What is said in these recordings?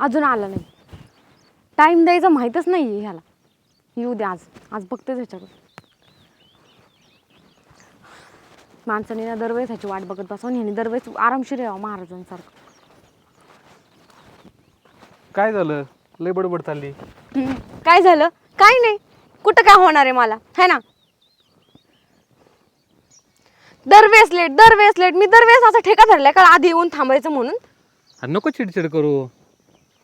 अजून आला नाही. टाईम द्यायचं माहीतच नाही आहे ह्याला. येऊ दे आज. आज बघतेच ह्याच्याकडे माणसाने ना दरवेळेस ह्याची वाट बघत बसावून ह्याने दरवेळेस आरामशीर यावं महाराजांसारखं. काय झालं? लय बडबड चालली. हम्म, काय झालं? काय नाही. कुठं काय होणार आहे मला? है ना? दरवेळेस लेट दरवेळेस लेट मी दरवेळेस असा ठेका धरलाय का आधी येऊन थांबायचं म्हणून? अरे नको चिडचिड करू.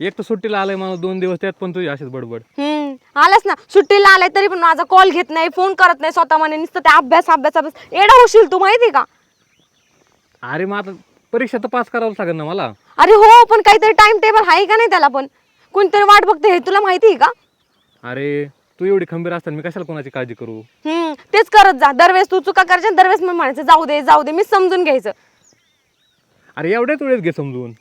एक तर सुट्टीला आलंय मला दोन दिवस त्यात पण तुझी अशीच बडबड. हम्म आलास ना. सुट्टीला आलाय तरी पण माझा कॉल घेत नाही फोन करत नाही स्वतः म्हणे नुसतं ते अभ्यास अभ्यास अभ्यास. एडा होशील तू माहिती का? अरे मग आता परीक्षा तर पास करावं लागेल ना मला. अरे हो पण काहीतरी टाइम टेबल आहे का नाही त्याला पण? कोणतरी वाट बघते हे तुला माहिती आहे का? अरे तू एवढी खंबीर असताना मी कशाला कोणाची काळजी करू? हम्म तेच करत जा. दरवेळेस तू चुका करायच्या दरवेळेस मी म्हणायचं जाऊ दे जाऊ दे मी समजून घ्यायचं. अरे एवढ्याच वेळेस घे समजून.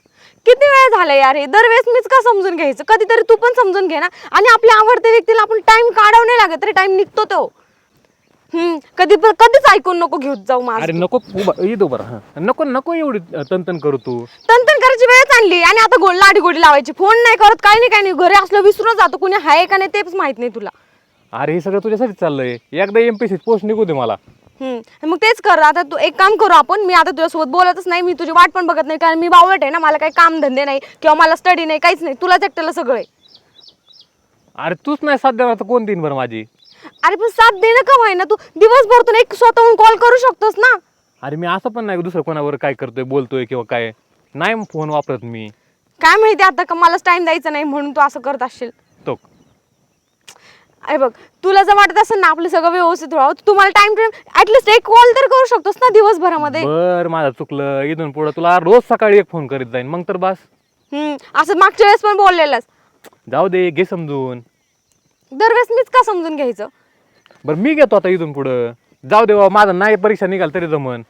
किती वेळ झाला यार हे? दरवेळेस मीच का समजून घ्यायचं? कधीतरी तू पण समजून घे ना. आणि आपल्या आवडत्या व्यक्तीला आपण टाइम काढावं नाही लागत तरी टाइम निघतो तो. हम्म कधी पण कधीच ऐकून नको घेऊन जाऊ माझं. अरे नको उभा येतो बरं हा नको नको एवढी तनतन करू तू. तंतन करायची वेळच आणली. आणि आता गोड लाडी गोडी लावायची. फोन नाही करत काही नाही काही नाही. घरी असलं विसरून जातो. कुणी आहे का नाही तेच माहीत नाही तुला. अरे हे सगळं तुझ्यासाठी चाललंय. एकदा एम पी पोस्ट निघू दे मला. हम्म. मग तेच कर. आता तू एक काम करू आपण. मी आता तुझ्यासोबत बोलतच नाही. मी तुझी वाट पण बघत नाही. कारण मी बावळट आहे ना. मला काही काम धंदे नाही किंवा मला स्टडी नाही. काहीच नाही. तुलाच एकट्याला सगळं आहे. अरे तूच नाही साथ देणार तर कोण देईन बरं माझी? अरे पण साथ देणं का व्हायना तू दिवसभर तुला एक स्वतःहून कॉल करू शकतोस ना? अरे मी असं पण नाही दुसरं कोणावर काय करतोय बोलतोय किंवा काय. नाही फोन वापरत मी. काय माहिती आता का मलाच टाइम द्यायचा नाही म्हणून तू असं करत असशील. तो अरे बघ तुला जर वाटत असेल ना आपलं सगळं व्यवस्थित तर तुम्हाला टाइम टू ऍटलिस्ट एक कॉल तर करू शकतोस ना दिवसभरामध्ये. बर माझं चुकलं. इथून पुढं तुला रोज सकाळी एक फोन करीत जाईन. मग तर बस. हम्म असं मागच्या वेळेस पण बोललेलंस. जाऊ दे घे समजून. दरवेळेस मीच का समजून घ्यायचं? बरं मी घेतो आता इथून पुढं. जाऊ दे बाबा माझं नाही परीक्षा निघाल तरी जमन.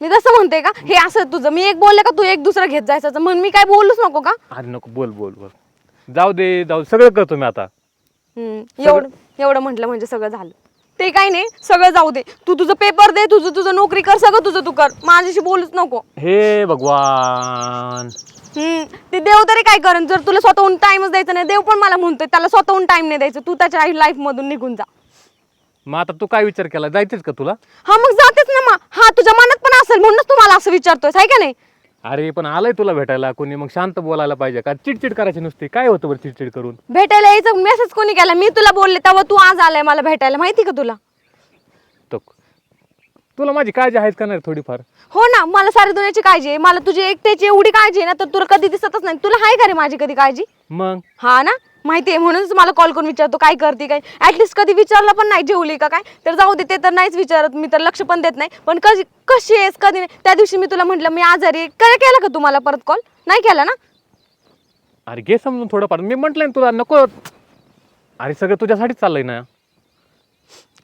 मी तसं म्हणते का? हे असं तुझं. मी एक बोलले का तू एक दुसरं घेत जायचं? म्हणून मी काय बोलूच नको का? अरे नको बोल बोल बोल. जाऊ दे जाऊ सगळं करतो मी आता. हम्म, एवढं एवढं म्हटलं म्हणजे सगळं झालं. ते काही नाही सगळं जाऊ दे. तू तुझं पेपर दे तुझं तुझं नोकरी कर सगळं तुझं तू कर. माझ्याशी बोलूच नको. हे भगवान. हम्म ते देव तरी काय करेन? जर तुला स्वतःहून टाइमच द्यायचा नाही देव पण मला म्हणतोय त्याला स्वतःहून टाइम नाही द्यायचं. तू त्याच्या लाईफ मधून निघून जा. मग आता तू काय विचार केला? जायचंच का तुला? हा मग जातेच ना मग हा तुझ्या मनात पण असेल म्हणूनच तू मला असं विचारतोय आहे का नाही? अरे पण आलंय तुला भेटायला. कोणी मग शांत बोलायला पाहिजे का? चिडचिड करायची नुसती. काय होतं बरं चिडचिड करून? भेटायला यायचं मेसेज कोणी केला? मी तुला बोलले तेव्हा तू आज आलाय मला भेटायला. माहिती का तुला? तो तुला माझी काळजी आहेच का नाही थोडीफार? हो ना मला सारी दुनियाची काळजी आहे. मला तुझी एकट्याची एवढी काळजी आहे ना तर तुला कधी दिसतच नाही. तुला आहे का रे माझी कधी काळजी? मग? हा ना? माहिती आहे म्हणूनच मला कॉल करून विचारतो काय करते काय? ऍटलिस्ट कधी विचारलं पण नाही जेवली का काय? तर जाऊ दे ते तर नाहीच विचारत मी तर लक्ष पण देत नाही. पण कशी कशी आहेस कधी नाही? त्या दिवशी मी तुला म्हटलं मी आजारी आहे. काय केला का तुम्हाला परत कॉल नाही केला ना? अरे घे समजून थोडंफार. मी म्हटलंय ना तुला नको. अरे सगळं तुझ्यासाठीच चाललंय ना?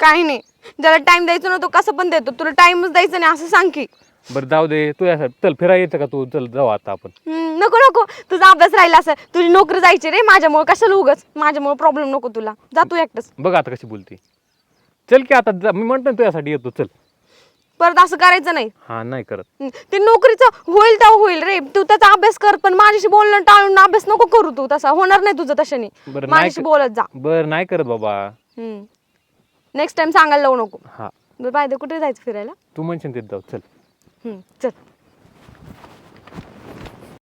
काही नाही. ज्याला टाइम द्यायचा ना तो कसं पण देतो. तुला टाइमच द्यायचा नाही असं सांग की. बरं जाऊ दे. तू यासाठी चल फिरायला येतं का तू? चल जाऊ आता आपण. हम्म, नको नको. तुझा अभ्यास राहिला असं. तुझी नोकरी जायची रे. माझ्यामुळे कशाला उगच? माझ्यामुळे प्रॉब्लेम नको तुला. जा तू एकटंच. बघ आता कशी बोलते. चल की आता जा. मी म्हणतो ना तुझ्यासाठी येतो. चल. परत असं करायचं नाही. हा नाही करत. ते नोकरीचं होईल तेव्हा होईल रे. तू त्याचा अभ्यास कर पण माझ्याशी बोलणं टाळून अभ्यास नको करू तू. तसा होणार नाही तुझं तशाने बरं, नाही माझ्याशी क- बोलत जा. बरं नाही करत बाबा. नेक्स्ट टाइम सांगायला लावू नको. हा. बरं बाय कुठे जायचं फिरायला? तू म्हणशील तिथे जाऊ. चल. हम्म, चल.